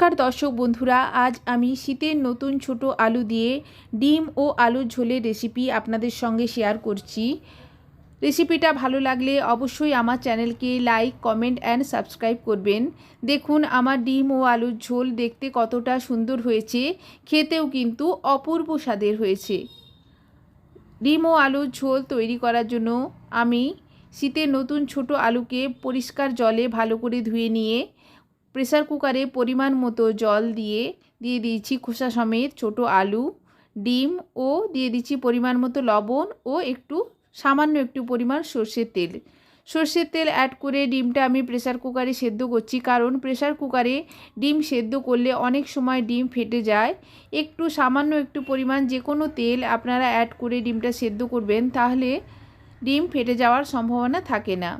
নমস্কার দর্শক বন্ধুরা, আজ আমি শীতের নতুন ছোট আলু দিয়ে ডিম ও আলুর ঝোলের রেসিপি আপনাদের সঙ্গে শেয়ার করছি। রেসিপিটা ভালো লাগলে অবশ্যই আমার চ্যানেলকে লাইক কমেন্ট অ্যান্ড সাবস্ক্রাইব করবেন। দেখুন, আমার ডিম ও আলুর ঝোল দেখতে কতটা সুন্দর হয়েছে, খেতেও কিন্তু অপূর্ব স্বাদের হয়েছে। ডিম ও আলুর ঝোল তৈরি করার জন্য আমি শীতের নতুন ছোট আলুকে পরিষ্কার জলে ভালো করে ধুয়ে নিয়ে প্রেসার কুকারে পরিমাণ মতো জল দিয়ে দিয়ে দিয়েছি খোসা সমেত ছোট আলু, ডিম ও দিয়ে দিচ্ছি পরিমাণ মতো লবণ ও একটু, সামান্য একটু পরিমাণ সর্ষের তেল। সর্ষের তেল অ্যাড করে ডিমটা আমি প্রেসার কুকারে সেদ্ধ করছি কারণ প্রেসার কুকারে ডিম সেদ্ধ করলে অনেক সময় ডিম ফেটে যায়। একটু, সামান্য একটু পরিমাণ যে কোনো তেল আপনারা অ্যাড করে ডিমটা সেদ্ধ করবেন তাহলে ডিম ফেটে যাওয়ার সম্ভাবনা থাকে না।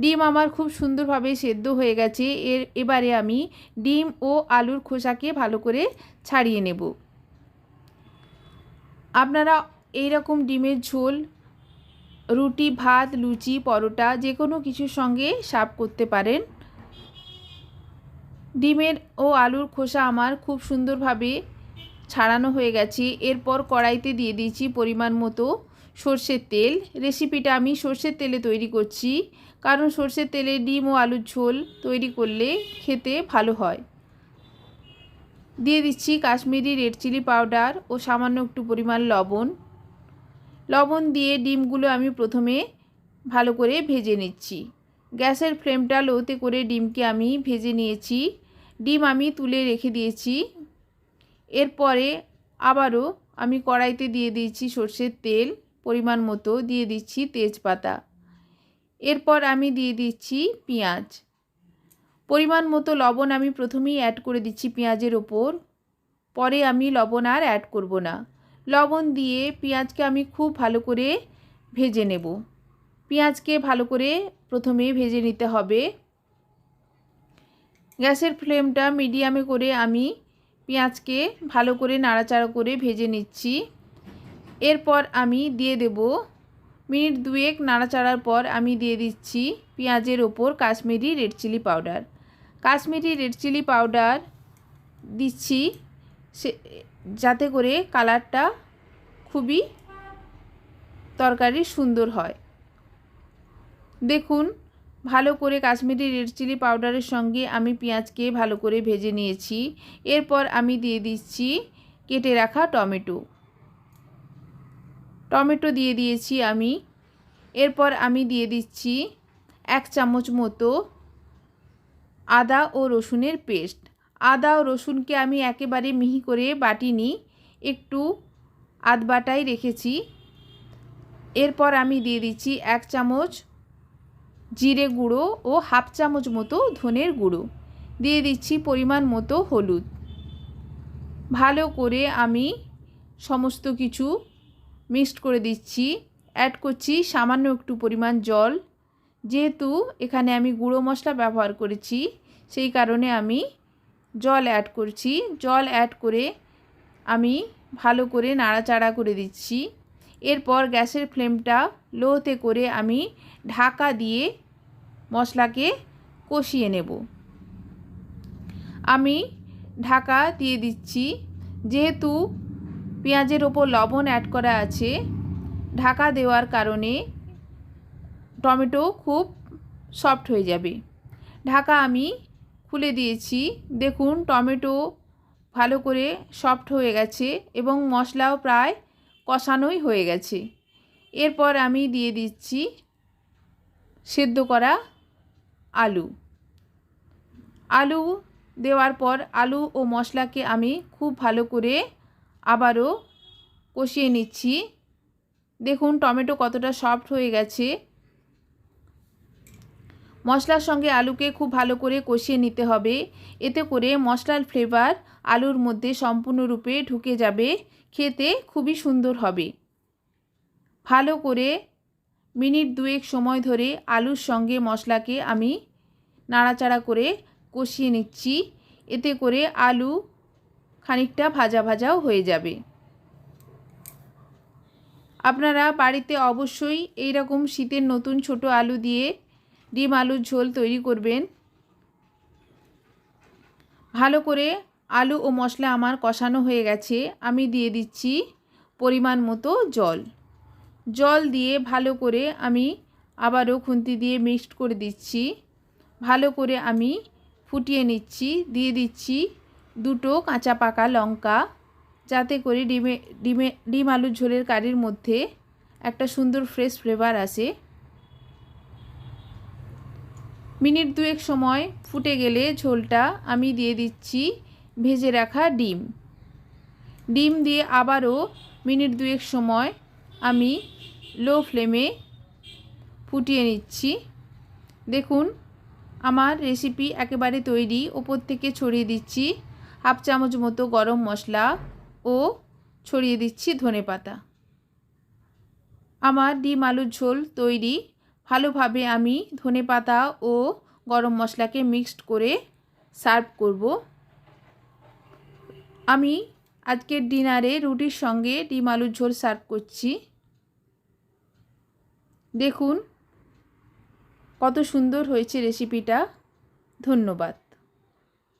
ডিম আমার খুব সুন্দরভাবে সেদ্ধ হয়ে গেছে। এর, এবারে আমি ডিম ও আলুর খোসাকে ভালো করে ছাড়িয়ে নেব। আপনারা এই রকম ডিমের ঝোল, রুটি, ভাত, লুচি, পরোটা যে কোনো কিছুর সঙ্গে সার্ভ করতে পারেন। ডিমের ও আলুর খোসা আমার খুব সুন্দরভাবে ছাড়ানো হয়ে গেছে। এরপর কড়াইতে দিয়ে দিয়েছি পরিমাণ মতো সর্ষের তেল। রেসিপিটা আমি সর্ষের তেলে তৈরি করছি। কারণ সর্ষের তেলে ডিম ও আলুর ঝোল তৈরি করলে খেতে ভালো হয়। দিয়ে দিচ্ছি কাশ্মীরি রেড চিলি পাউডার ও সামান্য একটু পরিমাণ লবণ। লবণ দিয়ে ডিমগুলো আমি প্রথমে ভালো করে ভেজে নিচ্ছি। গ্যাসের ফ্লেমটা লোতে করে ডিমকে আমি ভেজে নিয়েছি। ডিম আমি তুলে রেখে দিয়েছি। এরপরে আবারও আমি কড়াইতে দিয়ে দিয়েছি সর্ষের তেল। পরিমাণ মতো দিয়ে দিচ্ছি তেজপাতা। এরপর আমি দিয়ে দিচ্ছি পেঁয়াজ। পরিমাণ মতো লবণ আমি প্রথমেই অ্যাড করে দিচ্ছি পেঁয়াজের ওপর। পরে আমি লবণ আর অ্যাড করব না। লবণ দিয়ে পেঁয়াজকে আমি খুব ভালো করে ভেজে নেব। পেঁয়াজকে ভালো করে প্রথমে ভেজে নিতে হবে। গ্যাসের ফ্লেমটা মিডিয়ামে করে আমি পেঁয়াজকে ভালো করে নাড়াচাড়া করে ভেজে নিচ্ছি। এরপর আমি দিয়ে দেব মিনিট দুয়েক নাড়াচাড়ার পর আমি দিয়ে দিচ্ছি পেঁয়াজের ওপর Kashmiri red chilli powder. Kashmiri red chilli powder দিচ্ছি সে, যাতে করে কালারটা খুবই তরকারি সুন্দর হয়। দেখুন, ভালো করে কাশ্মীরি রেড চিলি পাউডারের সঙ্গে আমি পেঁয়াজকে ভালো করে ভেজে নিয়েছি। এরপর আমি দিয়ে দিচ্ছি কেটে রাখা টমেটো। টমেটো দিয়ে দিয়েছি আমি। এরপর আমি দিয়ে দিচ্ছি এক চামচ মতো আদা ও রসুনের পেস্ট। আদা ও রসুনকে আমি একেবারে মিহি করে বাটিনি, একটু আধ বাটাই রেখেছি। এরপর আমি দিয়ে দিচ্ছি এক চামচ জিরে গুঁড়ো ও হাফ চামচ মতো ধনের গুঁড়ো। দিয়ে দিচ্ছি পরিমাণ মতো হলুদ। ভালো করে আমি সমস্ত কিছু মিক্সড করে দিচ্ছি অ্যাড করছি সামান্য একটু পরিমাণ জল। যেহেতু এখানে আমি গুঁড়ো মশলা ব্যবহার করেছি, সেই কারণে আমি জল অ্যাড করছি। জল অ্যাড করে আমি ভালো করে নাড়াচাড়া করে দিচ্ছি। এরপর গ্যাসের ফ্লেমটা লোতে করে আমি ঢাকা দিয়ে মশলাকে কষিয়ে নেব। আমি ঢাকা দিয়ে দিচ্ছি। যেহেতু পেঁয়াজের ওপর লবণ অ্যাড করা আছে। ঢাকা দেওয়ার কারণে টমেটো খুব সফট হয়ে যাবে। ঢাকা আমি খুলে দিয়েছি। দেখুন, টমেটো ভালো করে সফট হয়ে গেছে এবং মশলাও প্রায় কষানোই হয়ে গেছে। এরপর আমি দিয়ে দিচ্ছি সেদ্ধ করা আলু। আলু দেওয়ার পর আলু ও মশলাকে আমি খুব ভালো করে আবারও কষিয়ে নিচ্ছি। দেখুন, টমেটো কতটা সফট হয়ে গেছে। মশলার সঙ্গে আলুকে খুব ভালো করে কষিয়ে নিতে হবে। এতে করে মশলার ফ্লেভার আলুর মধ্যে সম্পূর্ণরূপে ঢুকে যাবে। খেতে খুবই সুন্দর হবে। ভালো করে মিনিট দুয়েক সময় ধরে আলুর সঙ্গে মশলাকে আমি নাড়াচাড়া করে কষিয়ে নিচ্ছি। এতে করে আলু খানিকটা ভাজা ভাজাও হয়ে যাবে। আপনারা বাড়িতে অবশ্যই এই রকম শীতের নতুন ছোট আলু দিয়ে ডিম আলুর ঝোল তৈরি করবেন। ভালো করে আলু ও মশলা আমার কষানো হয়ে গেছে। আমি দিয়ে দিচ্ছি পরিমাণ মতো জল। জল দিয়ে ভালো করে আমি আবারও খুন্তি দিয়ে মিক্সড করে দিচ্ছি। ভালো করে আমি ফুটিয়ে নিচ্ছি, দিয়ে দিচ্ছি দুটো কাঁচা পাকা লঙ্কা, যাতে করে ডিমে ডিমে, ডিম আলুর ঝোলের কারির মধ্যে একটা সুন্দর ফ্রেশ ফ্লেভার আসে। মিনিট দুয়েক সময় ফুটে গেলে ঝোলটা আমি দিয়ে দিচ্ছি ভেজে রাখা ডিম। ডিম দিয়ে আবারও মিনিট দুয়েক সময় আমি লো ফ্লেমে ফুটিয়ে নিচ্ছি। দেখুন, আমার রেসিপি একেবারে তৈরি, ওপর থেকে ছড়িয়ে দিচ্ছি। হাফ চামচ মতো গরম মশলা ও ছড়িয়ে দিচ্ছি ধনে পাতা। আমার ডিম আলুর ঝোল তৈরি। ভালোভাবে আমি ধনে পাতা ও গরম মশলাকে মিক্সড করে সার্ভ করব। আমি আজকের ডিনারে রুটির সঙ্গে ডিম আলুর ঝোল সার্ভ করছি। দেখুন কত সুন্দর হয়েছে রেসিপিটা। ধন্যবাদ।